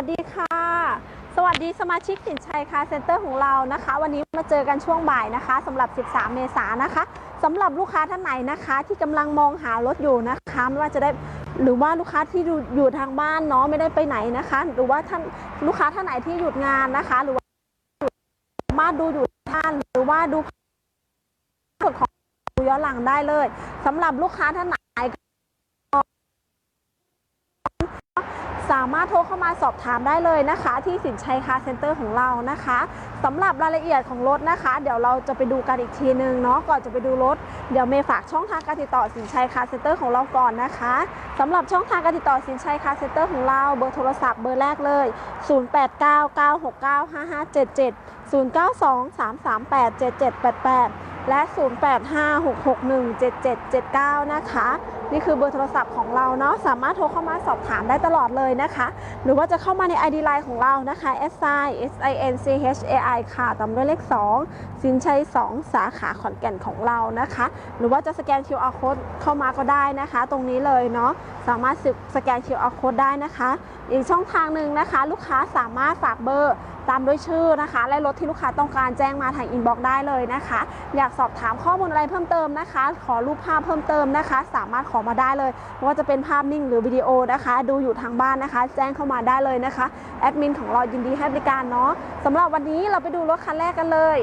วัสดีค่ะ สวัสดีสมาชิกสินชัยคาร์เซ็นเตอร์ของเรานะคะ วันนี้มาเจอกันช่วงบ่ายนะคะสำหรับ 13 เมษายนนะคะสำหรับลูกค้าท่านไหนนะคะ ที่กำลังมองหารถอยู่นะคะไม่ว่าจะได้หรือว่าลูกค้าที่อยู่อยู่ทางบ้านเนาะไม่ได้ไปไหนนะคะ หรือว่าท่านลูกค้าท่านไหนที่หยุดงานนะคะ หรือว่าสามารถดูอยู่ท่านหรือว่าดูสดของดูย้อนหลังได้เลยสำหรับลูกค้าท่านไหน สามารถโทรเข้ามาสอบถามได้เลยนะคะ ที่สินชัยคาร์เซ็นเตอร์ของเรานะคะสำหรับรายละเอียดของรถนะคะ เดี๋ยวเราจะไปดูกันอีกทีนึงเนาะก่อนจะไปดูรถเดี๋ยวเมย์ฝากช่องทางการติดต่อสินชัยคาร์เซ็นเตอร์ของเราก่อนนะคะสำหรับช่องทางการติดต่อสินชัยคาร์เซ็นเตอร์ของเราเบอร์โทรศัพท์เบอร์แรกเลย 0899695577 092-338-7788 และ 0856617779 นะคะ นี่คือเบอร์โทรศัพท์ของเราเนาะสามารถโทรเข้ามาสอบถามได้ตลอดเลยนะคะ หรือว่าจะเข้ามาใน ID Line ของเรานะคะ s i s i n c h a i ค่ะตามด้วยเลข 2 สินชัย 2 สาขาขอนแก่นของเรานะคะ หรือว่าจะสแกน QR code เข้ามาก็ได้นะคะ ตรงนี้เลยเนาะสามารถสแกน QR code ได้นะคะ อีกช่องทางหนึ่งนะคะ ลูกค้าสามารถฝากเบอร์ ตามด้วยชื่อนะคะ และรถที่ลูกค้าต้องการแจ้งมาทางอินบ็อกซ์ได้เลยนะคะ อยากสอบถามข้อมูลอะไรเพิ่มเติมนะคะ ขอรูปภาพเพิ่มเติมนะคะ สามารถขอมาได้เลยไม่ว่าจะเป็นภาพนิ่งหรือวิดีโอนะคะ ดูอยู่ทางบ้านนะคะ แจ้งเข้ามาได้เลยนะคะแอดมินของเรายินดีให้บริการเนาะสำหรับวันนี้เราไปดูรถคันแรกกันเลย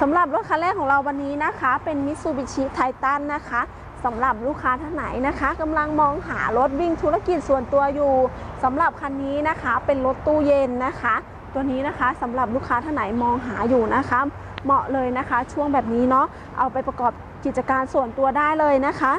สำหรับรถคันแรกของเราวันนี้นะคะ เป็น Mitsubishi Titan นะคะ สำหรับลูกค้าท่านไหนนะคะกำลังมองหารถวิ่งธุรกิจส่วนตัวอยู่สำหรับคันนี้นะคะเป็นรถตู้เย็นนะคะ ตัวนี้นะคะสำหรับลูกค้าท่านไหนมองหาอยู่นะคะ เหมาะเลยนะคะ ช่วงแบบนี้เนาะเอาไปประกอบกิจการส่วนตัวได้เลยนะคะ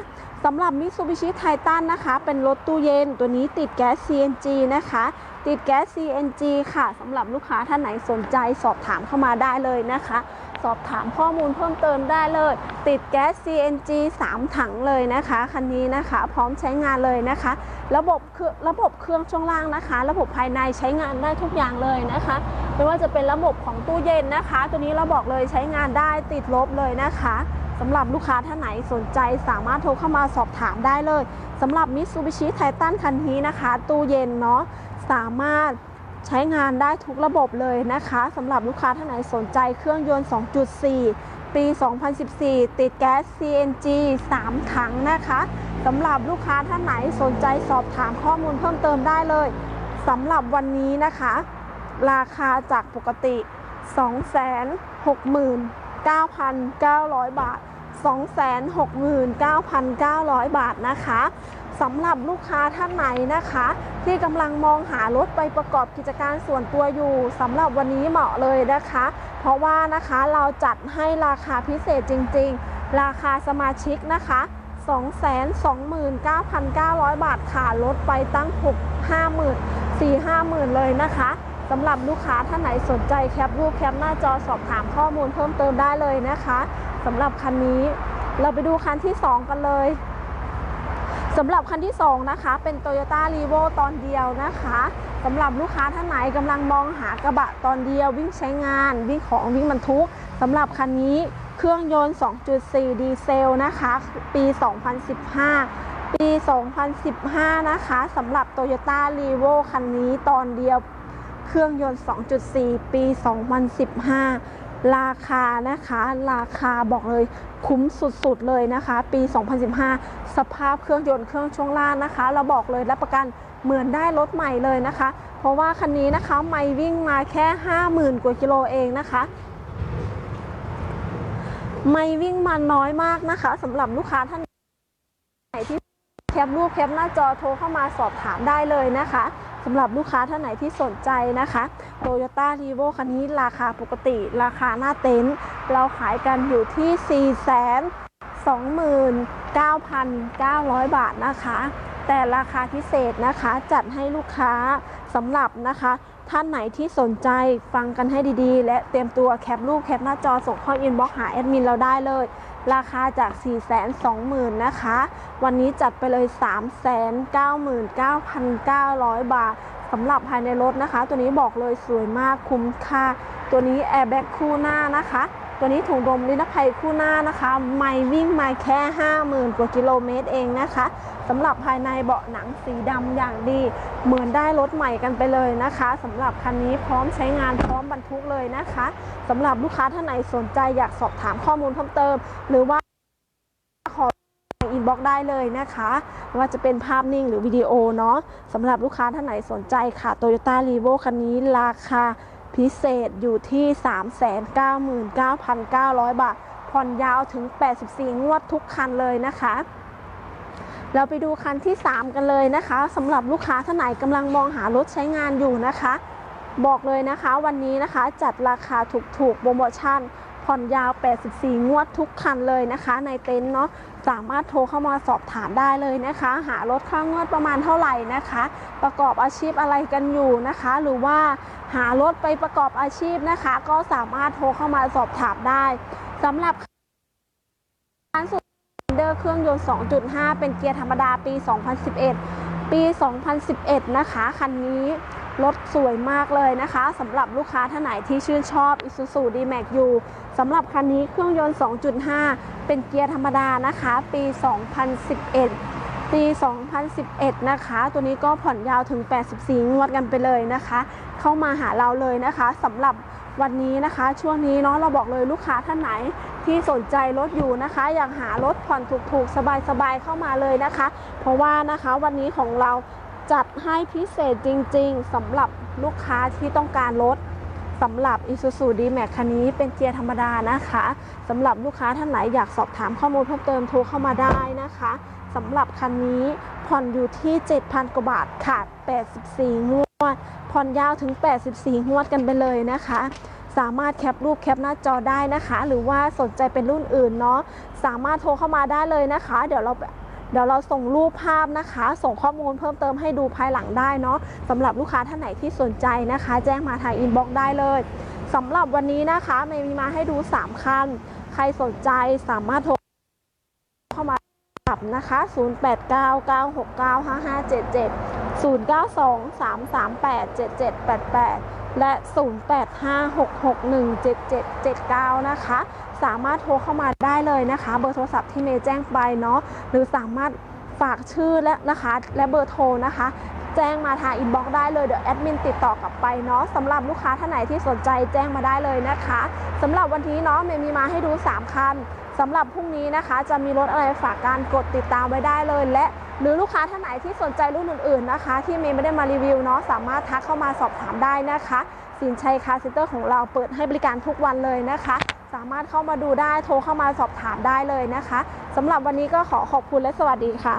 สำหรับ Mitsubishi Titan นะคะ เป็นรถตู้เย็นตัวนี้ติดแก๊ส CNG นะคะ ติดแก๊ส CNG ค่ะสำหรับลูกค้าท่านไหนสนใจสอบถามเข้ามาได้เลยนะคะ สอบถามข้อมูลเพิ่มเติมได้เลย ติดแก๊ส CNG 3 ถังเลยนะคะ คันนี้นะคะ พร้อมใช้งานเลยนะคะ ระบบเครื่องระบบเครื่องช่วงล่างนะคะ ระบบภายในใช้งานได้ทุกอย่างเลยนะคะไม่ว่าจะเป็นระบบของตู้เย็นนะคะ ตัวนี้เราบอกเลยใช้งานได้ติดลบเลยนะคะสำหรับลูกค้าท่านไหนสนใจสามารถโทรเข้ามาสอบถามได้เลยสำหรับ Mitsubishi Titan คันนี้นะคะ ตู้เย็นเนาะสามารถ ใช้งานได้ทุกระบบเลยนะคะสำหรับลูกค้าท่านไหนสนใจเครื่องยนต์ 2.4 ปี 2014 ติดแก๊ส CNG 3 ถังนะคะสำหรับลูกค้าท่านไหนสนใจสอบถามข้อมูลเพิ่มเติมได้เลยสำหรับวันนี้นะคะ ราคาจากปกติ 269,900 บาท 269,900 บาทนะคะ สำหรับลูกค้าท่านไหนนะคะ ที่กำลังมองหารถไปประกอบกิจการส่วนตัวอยู่สำหรับวันนี้เหมาะเลยนะคะ เพราะว่านะคะเราจัดให้ราคาพิเศษจริง ๆ ราคาสมาชิกนะคะ229,900 บาทค่ะลดไปตั้ง 6 50,000 4 50,000 เลยนะคะสำหรับลูกค้าท่านไหนสนใจแคปรูปแคปหน้าจอสอบถามข้อมูลเพิ่มเติมได้เลยนะคะสำหรับคันนี้เราไปดูคันที่ 2 กันเลย สำหรับคันที่ 2 นะคะ เป็น Toyota r e v o ตอนเดียวนะคะสำหรับลูกค้าท่านไหนกำลังมองหากระบะตอนเดียววิ่งใช้งาน วิ่งของวิ่งบรรทุกสำหรับคันนี้เครื่องยนต์ 2.4 ดีเซลนะคะ ปี 2015 ปี 2015 นะคะสำหรับ Toyota r e v o คันนี้ตอนเดียวเครื่องยนต์ 2.4 ปี 2015 ราคานะคะ ราคาบอกเลยคุ้มสุดๆเลยนะคะ ปี 2015 สภาพเครื่องยนต์เครื่องช่วงล่างนะคะ เราบอกเลยรับประกันเหมือนได้รถใหม่เลยนะคะ เพราะว่าคันนี้นะคะไม่วิ่งมาแค่ 50,000 กว่ากิโลเองนะคะ ไม่วิ่งมาน้อยมากนะคะสำหรับลูกค้าท่านไหนที่แคปรูปแคปหน้าจอโทรเข้ามาสอบถามได้เลยนะคะ สำหรับลูกค้าท่านไหนที่สนใจนะคะ Toyota r e v o คันนี้ราคาปกติ ราคาหน้าเต็นท์เราขายกันอยู่ที่4 29,900 บาทนะคะ แต่ราคาพิเศษนะคะจัดให้ลูกค้าสำหรับนะคะ ท่านไหนที่สนใจฟังกันให้ดีๆ และเตรียมตัวแคปรูปแคปหน้าจอส่งข้าอินบ็อกหาแอดมินเราได้เลย ราคาจาก 420,000 นะคะ วันนี้จัดไปเลย 399,900 บาทสำหรับภายในรถนะคะ ตัวนี้บอกเลยสวยมากคุ้มค่า ตัวนี้แอร์แบ็กคู่หน้านะคะ ตัวนี้ถุงลมนิรภัยคู่หน้านะคะ ไม่วิ่งมาแค่ 50,000 กว่ากิโลเมตรเองนะคะสำหรับภายในเบาะหนังสีดำอย่างดี เหมือนได้รถใหม่กันไปเลยนะคะสำหรับคันนี้พร้อมใช้งานพร้อมบรรทุกเลยนะคะสำหรับลูกค้าท่านไหนสนใจอยากสอบถามข้อมูลเพิ่มเติม หรือว่าขออินบ็อกได้เลยนะคะไม่ว่าจะเป็นภาพนิ่งหรือวิดีโอเนาะสำหรับลูกค้าท่านไหนสนใจค่ะ Toyota r e v o คันนี้ราคา พิเศษอยู่ที่ 399,900 บาท ผ่อนยาวถึง 84 งวดทุกคันเลยนะคะ เราไปดูคันที่ 3 กันเลยนะคะสำหรับลูกค้าท่านไหนกำลังมองหารถใช้งานอยู่นะคะ บอกเลยนะคะวันนี้นะคะจัดราคาถูกๆโปรโมชั่นผ่อนยาว 84 งวดทุกคันเลยนะคะ ในเต็นท์เนาะ สามารถโทรเข้ามาสอบถามได้เลยนะคะ หารถค่างวดประมาณเท่าไหร่นะคะ ประกอบอาชีพอะไรกันอยู่นะคะ หรือว่าหารถไปประกอบอาชีพนะคะ ก็สามารถโทรเข้ามาสอบถามได้สำหรับการสุดเดอร์เครื่องยนต์ 2.5 เป็นเกียร์ธรรมดาปี 2011 ปี 2011 นะคะ คันนี้ รถสวยมากเลยนะคะสำหรับลูกค้าท่านไหนที่ชื่นชอบ Isuzu D-Max อยู่สำหรับคันนี้เครื่องยนต์ 2.5 เป็นเกียร์ธรรมดานะคะ ปี 2011ปี 2011 นะคะ ตัวนี้ก็ผ่อนยาวถึง 84 งวดกันไปเลยนะคะ เข้ามาหาเราเลยนะคะสำหรับวันนี้นะคะ ช่วงนี้เนาะเราบอกเลยลูกค้าท่านไหนที่สนใจรถอยู่นะคะ อยากหารถผ่อนถูกๆ สบายๆ เข้ามาเลยนะคะ เพราะว่านะคะวันนี้ของเรา จัดให้พิเศษจริงๆสำหรับลูกค้าที่ต้องการรถสำหรับ Isuzu D-Max คันนี้เป็นเกียร์ธรรมดานะคะสำหรับลูกค้าท่านไหนอยากสอบถามข้อมูลเพิ่มเติมโทรเข้ามาได้นะคะสำหรับคันนี้ผ่อนอยู่ที่ 7,000 กว่าบาทขาด84 งวด ผ่อนยาวถึง 84 งวดกันไปเลยนะคะ สามารถแคปรูปแคปหน้าจอได้นะคะ หรือว่าสนใจเป็นรุ่นอื่นเนาะสามารถโทรเข้ามาได้เลยนะคะ เดี๋ยวเรา เดี๋ยวเราส่งรูปภาพนะคะ ส่งข้อมูลเพิ่มเติมให้ดูภายหลังได้เนาะสำหรับลูกค้าท่านไหนที่สนใจนะคะ แจ้งมาทางอินบ็อกซ์ได้เลยสำหรับวันนี้นะคะเมย์มีมาให้ดู 3 คัน ใครสนใจสามารถโทรเข้ามาปรับนะคะ 0899695577 0923387788 และ 0856617779 นะคะ สามารถโทรเข้ามาได้เลยนะคะ เบอร์โทรศัพท์ที่เมย์แจ้งไปเนาะหรือสามารถฝากชื่อและนะคะ และเบอร์โทรนะคะ แจ้งมาทางอินบ็อกซ์ได้เลยเดี๋ยวแอดมินติดต่อกลับไปเนาะสำหรับลูกค้าท่านไหนที่สนใจแจ้งมาได้เลยนะคะสำหรับวันนี้เนาะเมย์มีมาให้ดู 3 คันสำหรับพรุ่งนี้นะคะ จะมีรถอะไรฝากการกดติดตามไว้ได้เลย และหรือลูกค้าท่านไหนที่สนใจรุ่นอื่นๆนะคะ ที่เมย์ไม่ได้มารีวิวเนาะสามารถทักเข้ามาสอบถามได้นะคะ สินชัยคาร์เซ็นเตอร์ของเราเปิดให้บริการทุกวันเลยนะคะ สามารถเข้ามาดูได้โทรเข้ามาสอบถามได้เลยนะคะสำหรับวันนี้ก็ขอขอบคุณและสวัสดีค่ะ